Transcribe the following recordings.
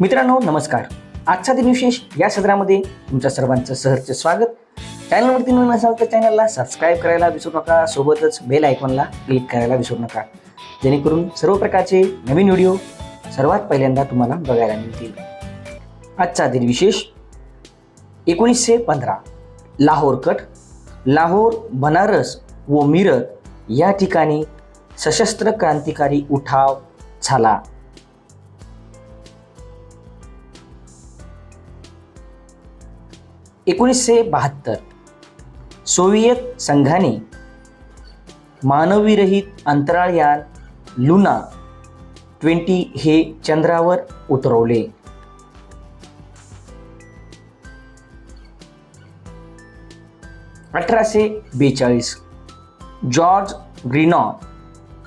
मित्रांनो नमस्कार. आजचा दिनविशेष या सदरामध्ये तुमच्या सर्वांचं सहर्ष स्वागत. चॅनलवरती नवीन असाल तर चॅनलला सबस्क्राईब करायला विसरू नका. सोबतच बेल आयकॉनला क्लिक करायला विसरू नका. जेणेकरून सर्व प्रकारचे नवीन व्हिडिओ सर्वात पहिल्यांदा तुम्हाला बघायला मिळतील. आजचा दिनविशेष एकोणीसशे पंधरा. लाहोर कट लाहोर बनारस व मिरत या ठिकाणी सशस्त्र क्रांतिकारी उठाव झाला. एकोणीसशे बहात्तर. सोव्हिएत संघाने मानवीरहित अंतराळयान लुना ट्वेंटी हे चंद्रावर उतरवले. अठराशे बेचाळीस. जॉर्ज ग्रीनॉ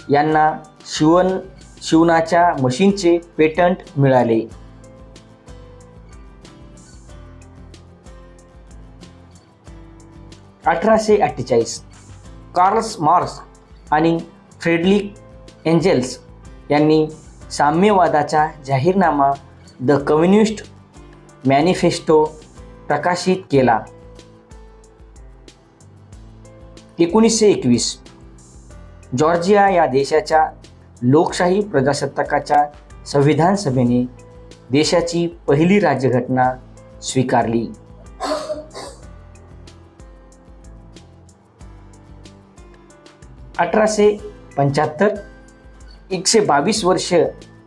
यांना शिवन शिवनाच्या मशीनचे पेटंट मिळाले. अठराशे अठ्ठेचाळीस कार्ल्स मार्क्स आणि फ्रेडलिक एंजेल्स यांनी साम्यवादाचा जाहीरनामा द कम्युनिस्ट मॅनिफेस्टो प्रकाशित केला. एकोणीसशे एकवीस जॉर्जिया या देशाच्या लोकशाही प्रजासत्ताकाच्या संविधान सभेने देशाची पहिली राज्यघटना स्वीकारली. अठराशे पंच्याहत्तर एकशे बावीस वर्ष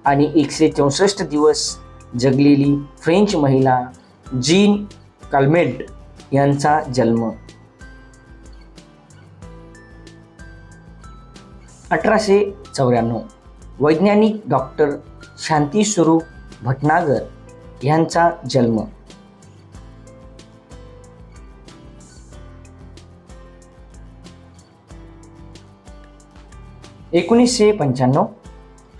आणि एकशे चौसष्ट दिवस जगलेली फ्रेंच महिला जीन काल्मेड यांचा जन्म. अठराशे चौऱ्याण्णव वैज्ञानिक डॉक्टर शांतीस्वरूप भटनागर यांचा जन्म. एकोणीसशे पंच्याण्णव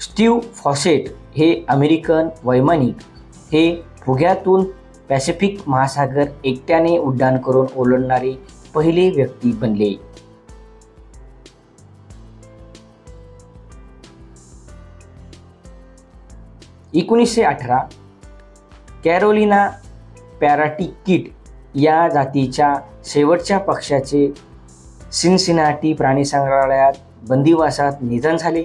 स्टीव फॉसेट हे अमेरिकन वैमानिक हे फुग्यातून पॅसिफिक महासागर एकट्याने उड्डाण करून ओलांडणारे पहिले व्यक्ती बनले. एकोणीसशे अठरा कॅरोलिना पॅराटिकिट या जातीच्या शेवटच्या पक्षाचे सिनसिनाटी प्राणीसंग्रहालयात बंदिवासात निधन झाले.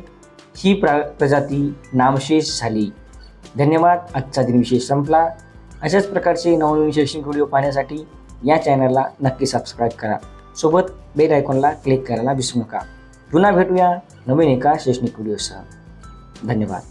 ही प्रा प्रजाती नामशेष झाली. धन्यवाद. आजचा दिनविशेष संपला. अशाच प्रकारचे नवनवीन शैक्षणिक व्हिडिओ पाहण्यासाठी या चॅनलला नक्की सबस्क्राईब करा. सोबत बेल आयकॉनला क्लिक करायला विसरू नका. पुन्हा भेटूया नवीन एका शैक्षणिक व्हिडिओसह. धन्यवाद.